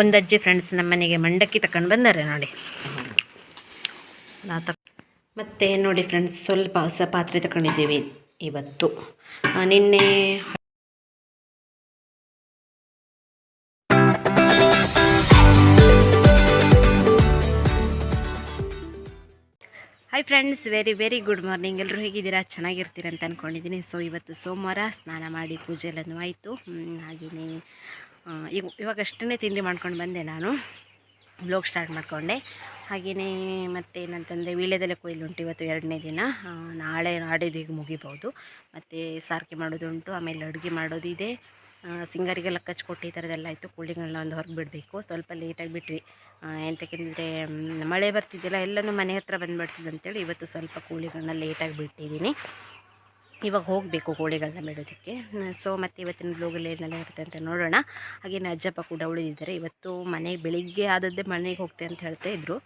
ಒಂದು ಅಜ್ಜಿ ಫ್ರೆಂಡ್ಸ್ ನಮ್ಮನೆಗೆ ಮಂಡಕ್ಕಿ ತಕೊಂಡು ಬಂದಾರೆ ನೋಡಿ. ಮತ್ತು ನೋಡಿ ಫ್ರೆಂಡ್ಸ್ ಸ್ವಲ್ಪ ಹೊಸ ಪಾತ್ರೆ ತಗೊಂಡಿದ್ದೀವಿ ಇವತ್ತು. ನಿನ್ನೆ hi friends very very good morning ಎಲ್ಲರೂ ಹೇಗಿದ್ದೀರಾ? ಚೆನ್ನಾಗಿರ್ತೀರ ಅಂತ ಅಂದ್ಕೊಂಡಿದ್ದೀನಿ ಸೊ ಇವತ್ತು ಸೋಮವಾರ ಸ್ನಾನ ಮಾಡಿ ಪೂಜೆ ಎಲ್ಲನೂ ಆಯಿತು. ಹಾಗೆಯೇ ಈಗ ಇವಾಗಷ್ಟೇ ತಿಂಡಿ ಮಾಡ್ಕೊಂಡು ಬಂದೆ ನಾನು. ಬ್ಲೋಗ್ ಸ್ಟಾರ್ಟ್ ಮಾಡಿಕೊಂಡೆ. ಹಾಗೆಯೇ ಮತ್ತೇನಂತಂದರೆ ವೀಳ್ಯದೆಲೆ ಕೊಯ್ಲು ಉಂಟು ಇವತ್ತು ಎರಡನೇ ದಿನ. ನಾಳೆ ನಾಡಿದ್ದು ಈಗ ಮುಗಿಬೋದು. ಮತ್ತು ಸಾರಿಗೆ ಮಾಡೋದುಂಟು ಆಮೇಲೆ ಅಡುಗೆ ಮಾಡೋದಿದೆ ಸಿಂಗರಿಗೆಲ್ಲ ಕಚ್ಕೊಟ್ಟು ಈ ಥರದ್ದೆಲ್ಲ ಆಯಿತು. ಕೂಳಿಗಳನ್ನ ಒಂದು ಹೊರಗೆ ಬಿಡಬೇಕು ಸ್ವಲ್ಪ ಲೇಟಾಗಿ ಬಿಟ್ವಿ. ಎಂತಕ್ಕೆಂದರೆ ಮಳೆ ಬರ್ತಿದ್ದಿಲ್ಲ ಎಲ್ಲನೂ ಮನೆ ಹತ್ರ ಬಂದುಬಿಡ್ತಿದ್ದಂತೇಳಿ ಇವತ್ತು ಸ್ವಲ್ಪ ಕೋಳಿಗಳನ್ನ ಲೇಟಾಗಿ ಬಿಟ್ಟಿದ್ದೀನಿ. ಇವಾಗ ಹೋಗಬೇಕು ಕೋಳಿಗಳನ್ನ ಬಿಡೋದಕ್ಕೆ ಸೊ ಮತ್ತು ಇವತ್ತಿನ ಬ್ಲೋಗಲ್ಲಿ ಏನೆಲ್ಲ ಇರುತ್ತೆ ಅಂತ ನೋಡೋಣ. ಹಾಗೇನೆ ಅಜ್ಜಪ್ಪ ಕೂಡ ಉಳಿದಿದ್ದಾರೆ. ಇವತ್ತು ಮನೆಗೆ ಬೆಳಿಗ್ಗೆ ಆದದ್ದೇ ಮನೆಗೆ ಹೋಗ್ತೆ ಅಂತ ಹೇಳ್ತಾ ಇದ್ದರು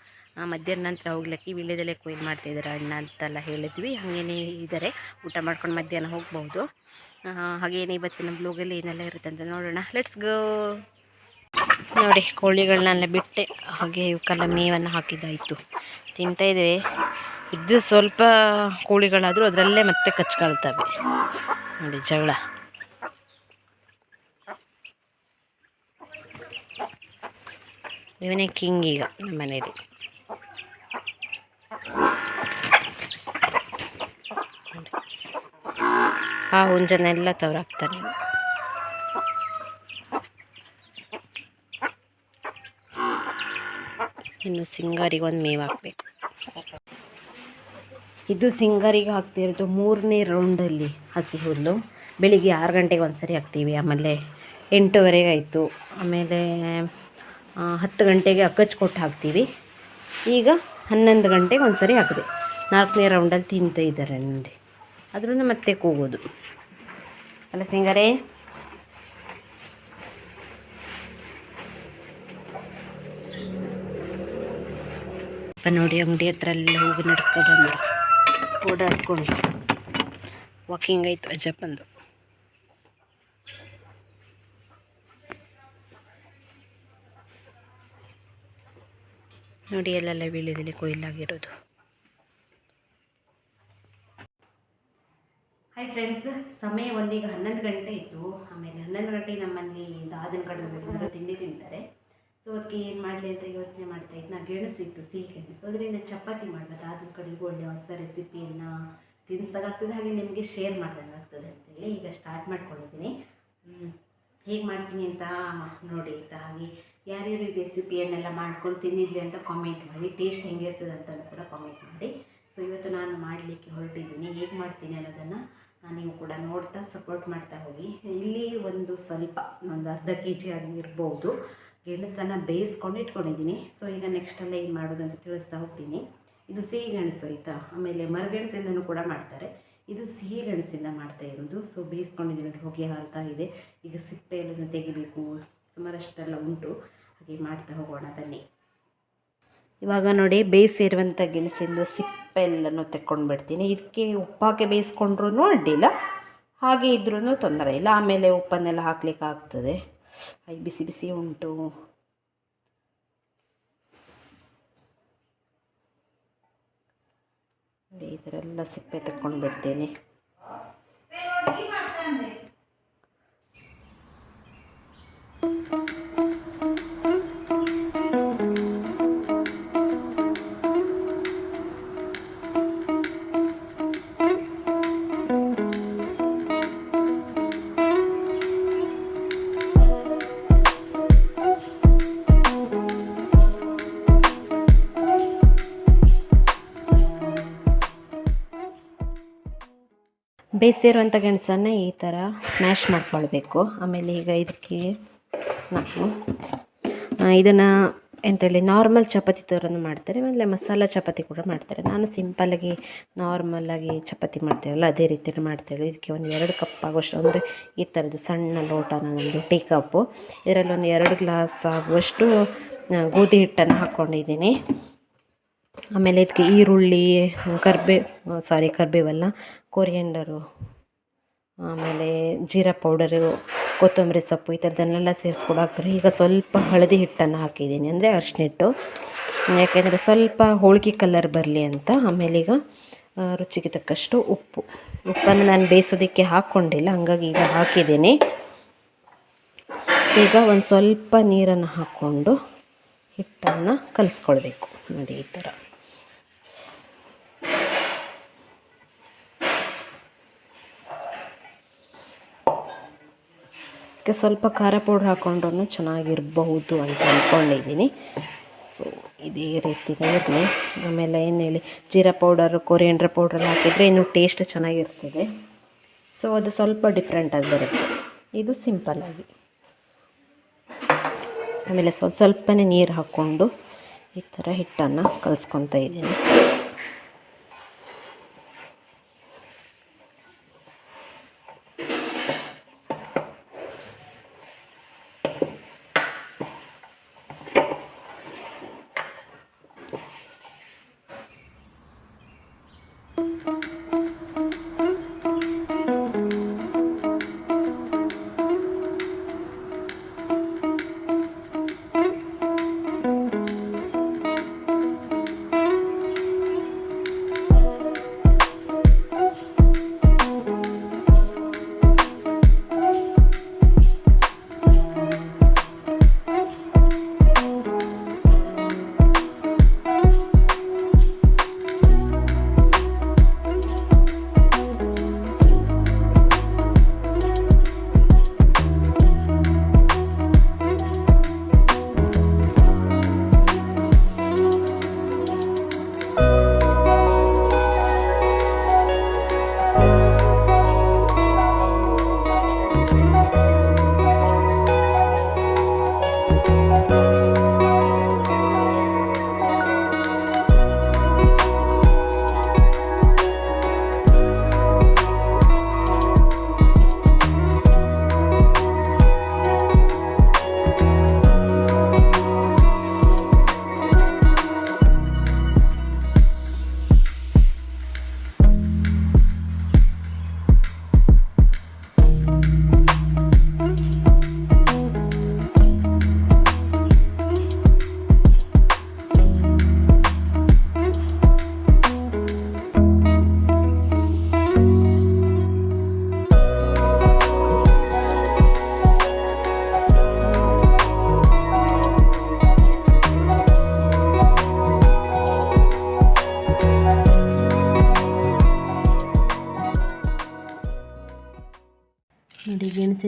ಮಧ್ಯಾಹ್ನ ನಂತರ ಹೋಗ್ಲಿಕ್ಕೆ ವೀಳ್ಯದೆಲೆ ಕೊಯ್ಲು ಮಾಡ್ತಾಯಿದ್ದಾರೆ ಅಣ್ಣ ಅಂತೆಲ್ಲ ಹೇಳಿದ್ವಿ. ಹಾಗೇನೇ ಇದ್ದಾರೆ. ಊಟ ಮಾಡ್ಕೊಂಡು ಮಧ್ಯಾಹ್ನ ಹೋಗ್ಬೋದು ಹಾಗೇನೆ ಇವತ್ತಿನ ಬ್ಲೋಗಲ್ಲಿ ಏನೆಲ್ಲ ಇರುತ್ತೆ ಅಂತ ನೋಡೋಣ. ಲೆಟ್ಸ್ ಗೋ ನೋಡಿ, ಕೋಳಿಗಳನ್ನೆಲ್ಲ ಬಿಟ್ಟೆ. ಹಾಗೆ ಇವಕ್ಕೆಲ್ಲ ಮೇವನ್ನು ಹಾಕಿದ್ದಾಯಿತು. ತಿಂತಾ ಇದ್ದೇವೆ. ಇದು ಸ್ವಲ್ಪ ಕೋಳಿಗಳಾದರೂ ಅದರಲ್ಲೇ ಮತ್ತೆ ಕಚ್ಕೊಳ್ತವೆ. ನೋಡಿ ಜಗಳ. ಇವನೇ ಕಿಂಗ್ ಈಗ ನಮ್ಮ ಮನೇಲಿ ಆ ಹುಂಜನೆಲ್ಲ ತವರಾಗ್ತಾನೆ. ಇನ್ನು ಸಿಂಗಾರಿಗೆ ಒಂದು ಮೇವು ಹಾಕಬೇಕು. ಇದು ಸಿಂಗರಿಗೆ ಹಾಕ್ತಿರೋದು ಮೂರನೇ ರೌಂಡಲ್ಲಿ ಹಸಿ ಹುಲ್ಲು. ಬೆಳಿಗ್ಗೆ ಆರು ಗಂಟೆಗೆ ಒಂದು ಸರಿ ಹಾಕ್ತೀವಿ. ಆಮೇಲೆ ಎಂಟೂವರೆಗೆ ಆಯಿತು. ಆಮೇಲೆ ಹತ್ತು ಗಂಟೆಗೆ ಅಕ್ಕಚ್ಕೊಟ್ಟು ಹಾಕ್ತೀವಿ. ಈಗ ಹನ್ನೊಂದು ಗಂಟೆಗೆ ಒಂದು ಸರಿ ಹಾಕಿದೆ. ನಾಲ್ಕನೇ ರೌಂಡಲ್ಲಿ ತಿಂತ ಇದ್ದಾರೆ ನೋಡಿ. ಅದರಿಂದ ಮತ್ತೆ ಕೂಗೋದು. ಅಲ್ಲ ಸಿಂಗರೆ? ನೋಡಿ, ಅಂಗಡಿ ಹತ್ರ ಎಲ್ಲ ಹೋಗಿ ನಡ್ಕೊ ಓಡಾಡ್ಕೊಂಡು ವಾಕಿಂಗ್ ಆಯಿತು ಅಜ್ಜಪ್ಪಂದು ನೋಡಿ ಎಲ್ಲೆಲ್ಲ ಬೀಳಿದಲ್ಲಿ ಕೊಯ್ಲಾಗಿರೋದು. ಹಾಯ್ ಫ್ರೆಂಡ್ಸ್ ಸಮಯ ಒಂದೀಗ ಹನ್ನೊಂದು ಗಂಟೆ ಇತ್ತು. ಆಮೇಲೆ ಹನ್ನೊಂದು ಗಂಟೆಗೆ ನಮ್ಮಲ್ಲಿ ದಾದನ ಕಡೆ ತಿಂಡಿ ತಿಂತಾರೆ. ಸೊ ಅದಕ್ಕೆ ಏನು ಮಾಡಲಿ ಅಂತ ಯೋಚನೆ ಮಾಡ್ತಾ ಇದ್ದೆ ನಾ ಗೆಣಸಿಟ್ಟು ಸಿಹಿ ಗೆಣಸು ಅದರಿಂದ ಚಪಾತಿ ಮಾಡ್ಬೋದು. ಅದ್ರ ಕಡೆಗೆ ಒಳ್ಳೆ ಹೊಸ ರೆಸಿಪಿಯನ್ನು ತಿನ್ನಿಸ್ದಾಗ್ತದೆ ಹಾಗೆ ನಿಮಗೆ ಶೇರ್ ಮಾಡ್ದಂಗಾಗ್ತದೆ ಅಂತೇಳಿ ಈಗ ಸ್ಟಾರ್ಟ್ ಮಾಡ್ಕೊಂಡಿದ್ದೀನಿ. ಹೇಗೆ ಮಾಡ್ತೀನಿ ಅಂತ ನೋಡಿ ಅಂತ ಹಾಗೆ ಯಾರ್ಯಾರು ಈ ರೆಸಿಪಿಯನ್ನೆಲ್ಲ ಮಾಡ್ಕೊಂಡು ತಿಂದಿದ್ರಿ ಅಂತ ಕಾಮೆಂಟ್ ಮಾಡಿ. ಟೇಸ್ಟ್ ಹೆಂಗಿರ್ತದೆ ಅಂತ ಕೂಡ ಕಾಮೆಂಟ್ ಮಾಡಿ. ಸೊ ಇವತ್ತು ನಾನು ಮಾಡಲಿಕ್ಕೆ ಹೊರಟಿದ್ದೀನಿ. ಹೇಗೆ ಮಾಡ್ತೀನಿ ಅನ್ನೋದನ್ನು ನೀವು ಕೂಡ ನೋಡ್ತಾ ಸಪೋರ್ಟ್ ಮಾಡ್ತಾ ಹೋಗಿ. ಇಲ್ಲಿ ಒಂದು ಸ್ವಲ್ಪ, ಒಂದು ಅರ್ಧ ಕೆ ಜಿ ಆಗಿರ್ಬೋದು ಗೆಣಸನ್ನು ಬೇಯಿಸ್ಕೊಂಡು ಇಟ್ಕೊಂಡಿದ್ದೀನಿ. ಸೊ ಈಗ ನೆಕ್ಸ್ಟ್ ನೆಕ್ಸ್ಟೆಲ್ಲ ಏನು ಮಾಡೋದು ಅಂತ ತಿಳಿಸ್ತಾ ಹೋಗ್ತೀನಿ. ಇದು ಸಿಹಿ ಗೆಣಸು ಆಯಿತಾ? ಆಮೇಲೆ ಮರಗೆಣಸಿಂದನೂ ಕೂಡ ಮಾಡ್ತಾರೆ. ಇದು ಸಿಹಿ ಗೆಣಸಿಂದ ಮಾಡ್ತಾ ಇರೋದು. ಸೊ ಬೇಯಿಸ್ಕೊಂಡಿದ್ದೀನಿ ಹೊಗೆ ಹಾರ್ತಾ ಇದೆ. ಈಗ ಸಿಪ್ಪೆ ಎಲ್ಲ ತೆಗಿಬೇಕು. ಸುಮಾರಷ್ಟೆಲ್ಲ ಉಂಟು. ಹಾಗೆ ಮಾಡ್ತಾ ಹೋಗೋಣ, ಬನ್ನಿ. ಇವಾಗ ನೋಡಿ ಬೇಯಿಸಿರುವಂಥ ಗೆಣಸಿಂದ ಸಿಪ್ಪೆ ಎಲ್ಲನೂ ತೆಕ್ಕೊಂಡು ಬಿಡ್ತೀನಿ ಇದಕ್ಕೆ ಉಪ್ಪಾಕೆ ಬೇಯಿಸ್ಕೊಂಡ್ರೂ ಅಡ್ಡಿಲ್ಲ ಹಾಗೆ ಇದ್ರೂ ತೊಂದರೆ ಇಲ್ಲ. ಆಮೇಲೆ ಉಪ್ಪನ್ನೆಲ್ಲ ಹಾಕ್ಲಿಕ್ಕೆ ಆಗ್ತದೆ ಹಾಗೆ ಬಿಸಿ ಬಿಸಿ ಉಂಟು ನೋಡಿ ಈ ಸಿಪ್ಪೆ ತೆಕ್ಕೊಂಡು ಬಿಡ್ತೇನೆ ಬೇಯಿಸಿರುವಂಥ ಗೆಣಸನ್ನು ಈ ಥರ ಸ್ಮ್ಯಾಶ್ ಮಾಡ್ಕೊಳ್ಬೇಕು. ಆಮೇಲೆ ಈಗ ಇದಕ್ಕೆ ನಾವು ಇದನ್ನು ಎಂಥೇಳಿ ನಾರ್ಮಲ್ ಚಪಾತಿ ಥರನೂ ಮಾಡ್ತಾರೆ, ಆಮೇಲೆ ಮಸಾಲ ಚಪಾತಿ ಕೂಡ ಮಾಡ್ತಾರೆ. ನಾನು ಸಿಂಪಲ್ಲಾಗಿ ನಾರ್ಮಲ್ಲಾಗಿ ಚಪಾತಿ ಮಾಡ್ತೇವಲ್ಲ, ಅದೇ ರೀತಿಯಲ್ಲಿ ಮಾಡ್ತೇವೆ. ಇದಕ್ಕೆ ಒಂದು ಎರಡು ಕಪ್ ಆಗುವಷ್ಟು, ಅಂದರೆ ಈ ಥರದ್ದು ಸಣ್ಣ ಲೋಟ ನಾನೊಂದು ಟೀ ಕಪ್ಪು ಇದರಲ್ಲಿ ಒಂದು ಎರಡು ಗ್ಲಾಸ್ ಆಗುವಷ್ಟು ಗೋಧಿ ಹಿಟ್ಟನ್ನು ಹಾಕ್ಕೊಂಡಿದ್ದೀನಿ ಆಮೇಲೆ ಇದಕ್ಕೆ ಈರುಳ್ಳಿ, ಕರ್ಬೆ ಸಾರಿ ಕರ್ಬೇವಲ್ಲ ಕೊರಿಯಂಡರು ಆಮೇಲೆ ಜೀರಾ ಪೌಡರು ಕೊತ್ತಂಬರಿ ಸೊಪ್ಪು ಈ ಥರದನ್ನೆಲ್ಲ ಸೇರಿಸ್ಕೊಂಡು ಹಾಕ್ತಾರೆ. ಈಗ ಸ್ವಲ್ಪ ಹಳದಿ ಹಿಟ್ಟನ್ನು ಹಾಕಿದ್ದೀನಿ ಅಂದರೆ ಅರಿಶಿನ ಹಿಟ್ಟು ಯಾಕೆಂದರೆ ಸ್ವಲ್ಪ ಹೋಳಿಗೆ ಕಲರ್ ಬರಲಿ ಅಂತ. ಆಮೇಲೆ ಈಗ ರುಚಿಗೆ ತಕ್ಕಷ್ಟು ಉಪ್ಪು. ಉಪ್ಪನ್ನು ನಾನು ಬೇಯಿಸೋದಕ್ಕೆ ಹಾಕ್ಕೊಂಡಿಲ್ಲ, ಹಂಗಾಗಿ ಈಗ ಹಾಕಿದ್ದೀನಿ. ಈಗ ಒಂದು ಸ್ವಲ್ಪ ನೀರನ್ನು ಹಾಕ್ಕೊಂಡು ಹಿಟ್ಟನ್ನು ಕಲಿಸ್ಕೊಳ್ಬೇಕು. ನೋಡಿ ಈ ಥರ. ಇದಕ್ಕೆ ಸ್ವಲ್ಪ ಖಾರ ಪೌಡ್ರ್ ಹಾಕ್ಕೊಂಡ್ರೂ ಚೆನ್ನಾಗಿರಬಹುದು ಅಂತ ಅಂದ್ಕೊಂಡಿದ್ದೀನಿ ಸೊ ಇದೇ ರೀತಿ ಇರಲಿ. ಆಮೇಲೆ ಏನು ಹೇಳಿ, ಜೀರಾ ಪೌಡರು, ಕೊರಿಯಂಡ್ರ ಪೌಡ್ರ್ ಹಾಕಿದರೆ ಇನ್ನು ಟೇಸ್ಟ್ ಚೆನ್ನಾಗಿರ್ತದೆ. ಸೊ ಅದು ಸ್ವಲ್ಪ ಡಿಫ್ರೆಂಟಾಗಿ ಬರುತ್ತೆ. ಇದು ಸಿಂಪಲ್ಲಾಗಿ ಆಮೇಲೆ ಸ್ವಲ್ಪ ಸ್ವಲ್ಪನೇ ನೀರು ಹಾಕ್ಕೊಂಡು ಈ ಥರ ಹಿಟ್ಟನ್ನು ಕಲಿಸ್ಕೊತಾ ಇದ್ದೀನಿ.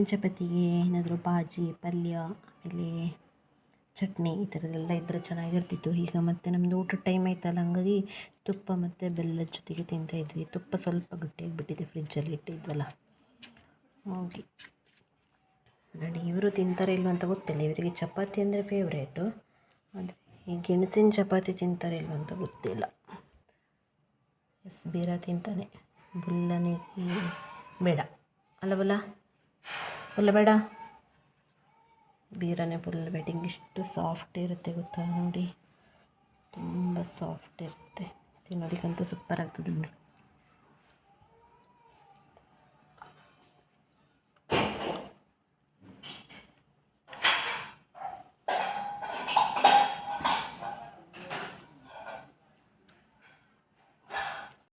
ಚಪಾತಿಗೆ ಏನಾದರೂ ಬಾಜಿ, ಪಲ್ಯ, ಆಮೇಲೆ ಚಟ್ನಿ ಈ ಥರದ್ದೆಲ್ಲ ಇದ್ದರೆ ಚೆನ್ನಾಗಿರ್ತಿತ್ತು. ಈಗ ಮತ್ತೆ ನಮ್ಮದು ಊಟದ ಟೈಮ್ ಆಯ್ತಲ್ಲ, ಹಂಗಾಗಿ ತುಪ್ಪ ಮತ್ತು ಬೆಲ್ಲದ ಜೊತೆಗೆ ತಿಂತಾಯಿದ್ವಿ ತುಪ್ಪ ಸ್ವಲ್ಪ ಗಟ್ಟಿಯಾಗಿಬಿಟ್ಟಿದೆ ಫ್ರಿಜ್ಜಲ್ಲಿ ಇಟ್ಟಿದ್ವಲ್ಲ. ಹೋಗಿ. ನೋಡಿ, ಇವರು ತಿಂತಾರೆ ಇಲ್ವ ಅಂತ ಗೊತ್ತಿಲ್ಲ. ಇವರಿಗೆ ಚಪಾತಿ ಅಂದರೆ ಫೇವ್ರೇಟು ಆದರೆ ಈ ಗೆಣಸಿನ ಚಪಾತಿ ತಿಂತಾರೆ ಇಲ್ವ ಅಂತ ಗೊತ್ತಿಲ್ಲ. ಎಸ್, ಬೀರ ತಿಂತಾನೆ. ಬುಲ್ಲನಿಗೆ ಬೇಡ. ಅಲ್ಲ ಬುಲ್ಲ ಬೇಡ. ಬೀರನೇ ಫುಲ್ ಬೆಟ್ಟಿಂಗ್ ಇಷ್ಟು ಸಾಫ್ಟ್ ಇರುತ್ತೆ ಗೊತ್ತಾ ನೋಡಿ. ತುಂಬ ಸಾಫ್ಟ್ ಇರುತ್ತೆ. ತಿನ್ನೋದಕ್ಕಂತೂ ಸೂಪರ್ ಆಗ್ತದೆ ನೋಡಿ.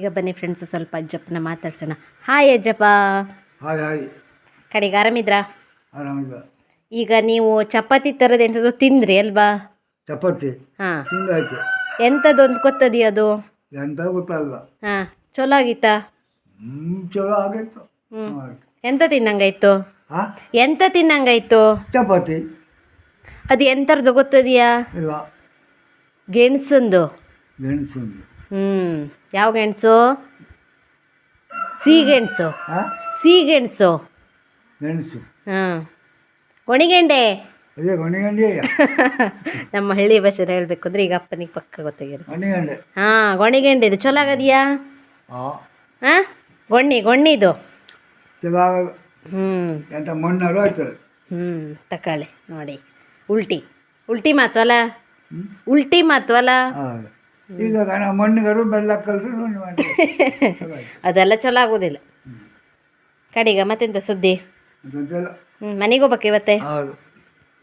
ಈಗ ಬನ್ನಿ ಫ್ರೆಂಡ್ಸ್ ಸ್ವಲ್ಪ ಅಜ್ಜಪ್ಪನ ಮಾತಾಡ್ಸೋಣ. ಹಾಯ್ ಅಜ್ಜಪ್ಪ. ಹಾಯ್ ಹಾಯ್ ಕಡೆಗೆ ಆರಾಮಿದ್ರಾ ಆರಾಮಿಲ್ಲ ಈಗ ನೀವು ಚಪಾತಿ ಥರದ್ದು ಎಂಥದ್ದು ತಿಂದ್ರಿ ಅಲ್ವಾ? ಚಪಾತಿ. ಹಾಂ. ತಿಂದಾಯ್ತು. ಎಂಥದ್ದು ಒಂದು ಗೊತ್ತದಿ ಅದು? ಎಂತ ಗೊತ್ತಲ್ಲ. ಹಾಂ ಚಲೋ ಆಗಿತ್ತಾ? ಹ್ಞೂ ಚಲೋ ಆಗಿತ್ತು ಹ್ಞೂ ಆಯ್ತು. ಎಂತ ತಿನ್ನಂಗಾಯ್ತು? ಹಾ? ಎಂತ ತಿನ್ನಂಗಾಯ್ತು? ಚಪಾತಿ. ಅದು ಎಂಥದ್ದು ಗೊತ್ತದಿಯಾ? ಇಲ್ಲ. ಗೆಣಸಂದು. ಗೆಣಸು ಹ್ಞೂ ಯಾವ ಗೆಣಸು? ಸಿಹಿಗೆಣಸು ಸಿಹಿ ಸಿಹಿಗೆಣಸು ಗೆಣಸು ಹಾಂ. ಒಣಿಗೆಂಡೆ. ಅದೇ ಗೊಣಿಗಂಡಿ ನಮ್ಮ ಹಳ್ಳಿ ಭಾಷೆಯಲ್ಲಿ ಹೇಳಬೇಕು ಅಂದ್ರೆ ಈಗ ಅಪ್ಪನಿಗೆ ಪಕ್ಕ ಗೊತ್ತಾಗಿದೆ. ಗೊಣಿಗಂಡೆ ಹಾಂ ಗೊಣಿಗೆಂಡೆ ಇದು ಚಲೋ ಆಗದಿಯಾ ಹಾಂ? ಗೊಣ್ಣಿ ಗೊಣ್ಣಿ ಇದು ಚಲೋ ಹ್ಞೂ ಎಂತ ಮಣ್ಣರು ಹ್ಞೂ ತಕೊಳ್ಳಿ ನೋಡಿ. ಉಲ್ಟಿ. ಉಲ್ಟಿ ಮಾತು ಅಲ್ಲ ಉಲ್ಟಿ ಮಾತು ಅಲ್ಲ ಈಗ ಮಣ್ಣಿಗರು ಬೆಲ್ಲ ಕಲ್ರು ಅದೆಲ್ಲ ಚಲೋ ಆಗೋದಿಲ್ಲ ಕಡಿಗ ಮತ್ತೆಂತ ಸುದ್ದಿ? ಹ್ಞೂ ಮನೆಗೆ ಹೋಗ್ಬೇಕು ಇವತ್ತೆ? ಹೌದು.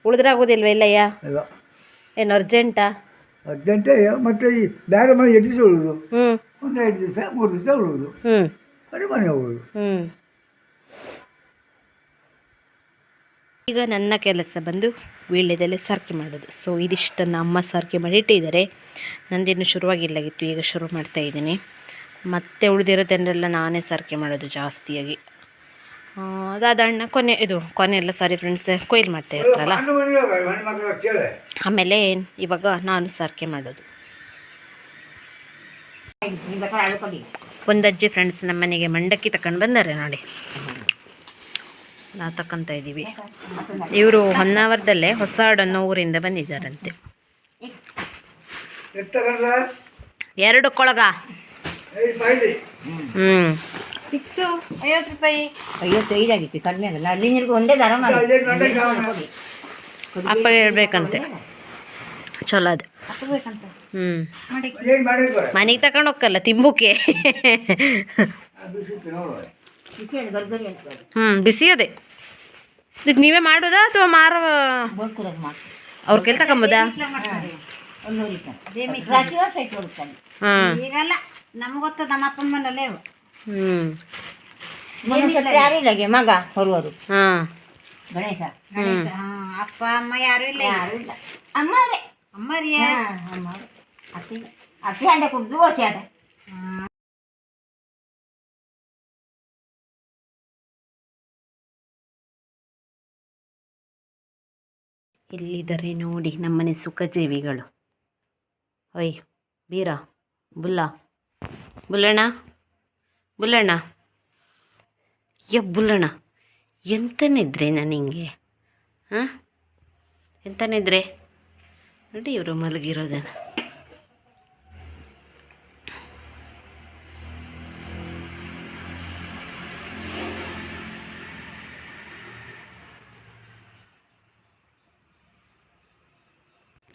ಉಳಿದ್ರಾಗೋದಿಲ್ವ ಇಲ್ಲಯ್ಯ? ಇಲ್ಲ. ಏನು ಅರ್ಜೆಂಟಾ ಅರ್ಜೆಂಟೇ ಮತ್ತೆ ಈ ಬೇರೆ ಮನೆ ದಿವಸ ಉಳಿದು. ಹ್ಞೂ ಒಂದು ಐದು ದಿವಸ ಮೂರು ದಿವಸ ಉಳಿದು. ಹ್ಞೂ ಅದು ಮನೆ ಹೋಗೋದು. ಹ್ಞೂ ಈಗ ನನ್ನ ಕೆಲಸ ಬಂದು ವೀಳ್ಯದಲ್ಲಿ ಸರ್ಕೆ ಮಾಡೋದು. ಸೊ ಇದಿಷ್ಟನ್ನು ಅಮ್ಮ ಸಾರ್ಕೆ ಮಾಡಿಟ್ಟಿದ್ದಾರೆ ನಂದಿನ್ನು ಶುರುವಾಗಿಲ್ಲಾಗಿತ್ತು ಈಗ ಶುರು ಮಾಡ್ತಾ ಇದ್ದೀನಿ. ಮತ್ತೆ ಉಳಿದಿರೋದನ್ನೆಲ್ಲ ನಾನೇ ಸರ್ಕೆ ಮಾಡೋದು ಜಾಸ್ತಿಯಾಗಿ. ಆ, ಅದಾದ ಅಣ್ಣ ಕೊನೆ ಇದು ಕೊನೆ ಎಲ್ಲ ಸಾರಿ ಫ್ರೆಂಡ್ಸ್ ಕೊಯ್ಲು ಮಾಡ್ತಾ ಇರ್ತಾರಲ್ಲ? ಆಮೇಲೆ ಇವಾಗ ನಾನು ಸಾರ್ಕೆ ಮಾಡೋದು. ಒಂದು ಅಜ್ಜಿ ಫ್ರೆಂಡ್ಸ್ ನಮ್ಮ ಮನೆಗೆ ಮಂಡಕ್ಕಿ ತಕೊಂಡು ಬಂದಾರೆ ನೋಡಿ. ನಾವು ತಕೊಂತ ಇದ್ದೀವಿ. ಇವರು ಹೊನ್ನಾವರದಲ್ಲೇ ಹೊಸ ಅನ್ನೋ ಊರಿಂದ ಬಂದಿದ್ದಾರಂತೆ. ಎರಡು ಕೊಳಗ. ಹ್ಞೂ ಫಿಕ್ಸು ಐವತ್ತು ರೂಪಾಯಿ. ಐವತ್ತೈದಾಗಿತ್ತು ಕಡಿಮೆ ಆಗಲ್ಲ. ಅಲ್ಲಿ ಒಂದೇ ದರ. ಅಪ್ಪ ಹೇಳ್ಬೇಕಂತೆ. ಚಲೋ ಅದು. ಹ್ಞೂ ಮನೆಗೆ ತಗೊಂಡು ಹೋಗಲ್ಲ ತಿಂಬುಕೆ. ಬಿಸಿತ್ತು ಬಿಸಿ ಅದು ಬರ್ಬರಿ ಅಂತ ಹ್ಞೂ ಬಿಸಿ ಅದೇ. ಇದು ನೀವೇ ಮಾಡೋದಾ ಅಥವಾ ಮಾರೋ ಬೋರ್ಕುರದು ಮಾಡಿ. ಅವ್ರ ಕೆಲ್ ತಗೊಂಬೋದಾ? ರೂಪಾಯಿ ಹಾಂ. ಈಗಲ್ಲ ನಮ್ಗೆ ಗೊತ್ತದ ನಮ್ಮ ಅಪ್ಪನ ಮನೇಲೆ ಹ್ಞೂ ಯಾರಿಲ್ಲ ಮಗ ಹೊರುವರು ಹಾಂ. ಗಣೇಶ. ಗಣೇಶ, ಅಪ್ಪ ಅಮ್ಮ ಯಾರು ಇಲ್ಲ ಯಾರು ಇಲ್ಲ. ಅಮ್ಮ ಅಮ್ಮರಿಯ ಅಮ್ಮ ಅತ್ತಿ ಅತ್ತಿ ಹಂಡೆ ಕುಡ್ದು ಓಸಿ ಆಟ. ಇಲ್ಲಿದ್ದಾರೆ ನೋಡಿ ನಮ್ಮನೆ ಸುಖಜೀವಿಗಳು. ಒಯ್ ಬೀರ ಬುಲ್ಲ. ಬುಲ್ಲಣ್ಣ? ಬುಲ್ಲಣ್ಣ. ಯ, ಬುಲ್ಲಣ್ಣ. ಎಂತನಿದ್ರೆ ನನಗೆ ಹಾಂ? ಎಂತನಿದ್ರೆ ನೋಡಿ ಇವರು ಮಲಗಿರೋದನ್ನು.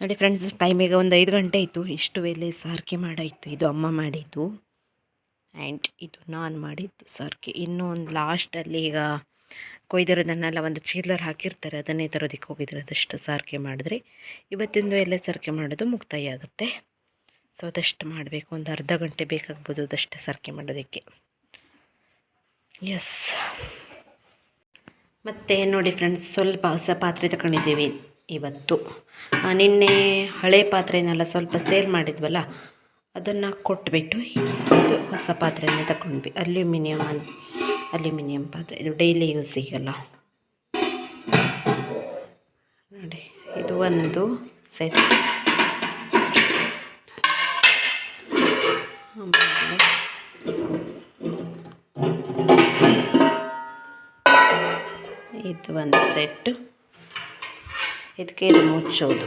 ನೋಡಿ ಫ್ರೆಂಡ್ಸ್ ಟೈಮಿಗೆ ಒಂದು ಐದು ಗಂಟೆ ಆಯಿತು. ಇಷ್ಟು ವೇಳೆ ಸಾರಿಗೆ ಮಾಡಾಯಿತು. ಇದು ಅಮ್ಮ ಮಾಡಿದ್ದು. ಆ್ಯಂಡ್ ಇದು ನಾನು ಮಾಡಿದ್ದು ಸರ್ಗೆ. ಇನ್ನೂ ಒಂದು ಲಾಸ್ಟಲ್ಲಿ ಈಗ ಕೊಯ್ದಿರೋದನ್ನೆಲ್ಲ ಒಂದು ಚೀಲರ್ ಹಾಕಿರ್ತಾರೆ. ಅದನ್ನೇ ತರೋದಕ್ಕೆ ಹೋಗಿದ್ರದಷ್ಟು ಸಾರಿಗೆ ಮಾಡಿದ್ರೆ. ಇವತ್ತಿಂದು ಎಲ್ಲ ಸಾರಿಗೆ ಮಾಡೋದು ಮುಕ್ತಾಯ ಆಗುತ್ತೆ. ಸೊ ಅದಷ್ಟು ಮಾಡಬೇಕು. ಒಂದು ಅರ್ಧ ಗಂಟೆ ಬೇಕಾಗ್ಬೋದು ಅದಷ್ಟು ಸಾರಿಗೆ ಮಾಡೋದಕ್ಕೆ. ಎಸ್ ಮತ್ತು ನೋಡಿ ಫ್ರೆಂಡ್ಸ್ ಸ್ವಲ್ಪ ಹೊಸ ಪಾತ್ರೆ ತಗೊಂಡಿದ್ದೀವಿ ಇವತ್ತು. ನಿನ್ನೆ ಹಳೆ ಪಾತ್ರೆನೆಲ್ಲ ಸ್ವಲ್ಪ ಸೇಲ್ ಮಾಡಿದ್ವಲ್ಲ ಅದನ್ನು ಕೊಟ್ಬಿಟ್ಟು ಇದು ಹೊಸ ಪಾತ್ರೆನೇ ತಗೊಂಡ್ವಿ. ಅಲ್ಯೂಮಿನಿಯಮ್ ಅಲ್ಲಿ ಅಲ್ಯೂಮಿನಿಯಂ ಪಾತ್ರೆ. ಇದು ಡೈಲಿ ಯೂಸಿಗಲ್ಲ ನೋಡಿ, ಇದು ಒಂದು ಸೆಟ್ ಇದು ಒಂದು ಸೆಟ್ ಇದಕ್ಕೆ ಇದು ಮುಚ್ಚೋದು.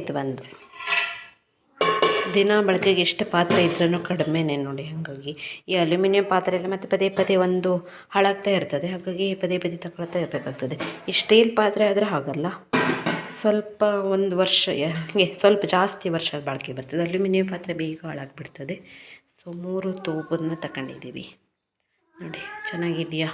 ಇದು ಒಂದು ದಿನ ಬಳಕೆಗೆ ಎಷ್ಟು ಪಾತ್ರೆ ಇದ್ರೂ ಕಡಿಮೆನೇ ನೋಡಿ, ಹಾಗಾಗಿ ಈ ಅಲ್ಯೂಮಿನಿಯಂ ಪಾತ್ರೆ ಎಲ್ಲ ಮತ್ತು ಪದೇ ಪದೇ ಒಂದು ಹಾಳಾಗ್ತಾ ಇರ್ತದೆ, ಹಾಗಾಗಿ ಪದೇ ಪದೇ ತಗೊಳ್ತಾ ಇರಬೇಕಾಗ್ತದೆ. ಈ ಸ್ಟೀಲ್ ಪಾತ್ರೆ ಆದರೆ ಹಾಗಲ್ಲ. ಸ್ವಲ್ಪ ಒಂದು ವರ್ಷ, ಹಾಗೆ ಸ್ವಲ್ಪ ಜಾಸ್ತಿ ವರ್ಷ ಬಾಳಿಕೆ ಬರ್ತದೆ. ಅಲ್ಯೂಮಿನಿಯಂ ಪಾತ್ರೆ ಬೇಗ ಹಾಳಾಗ್ಬಿಡ್ತದೆ. ಸೊ ಮೂರು ತೂಪದನ್ನ ತಗೊಂಡಿದ್ದೀವಿ. ನೋಡಿ, ಚೆನ್ನಾಗಿದೆಯಾ?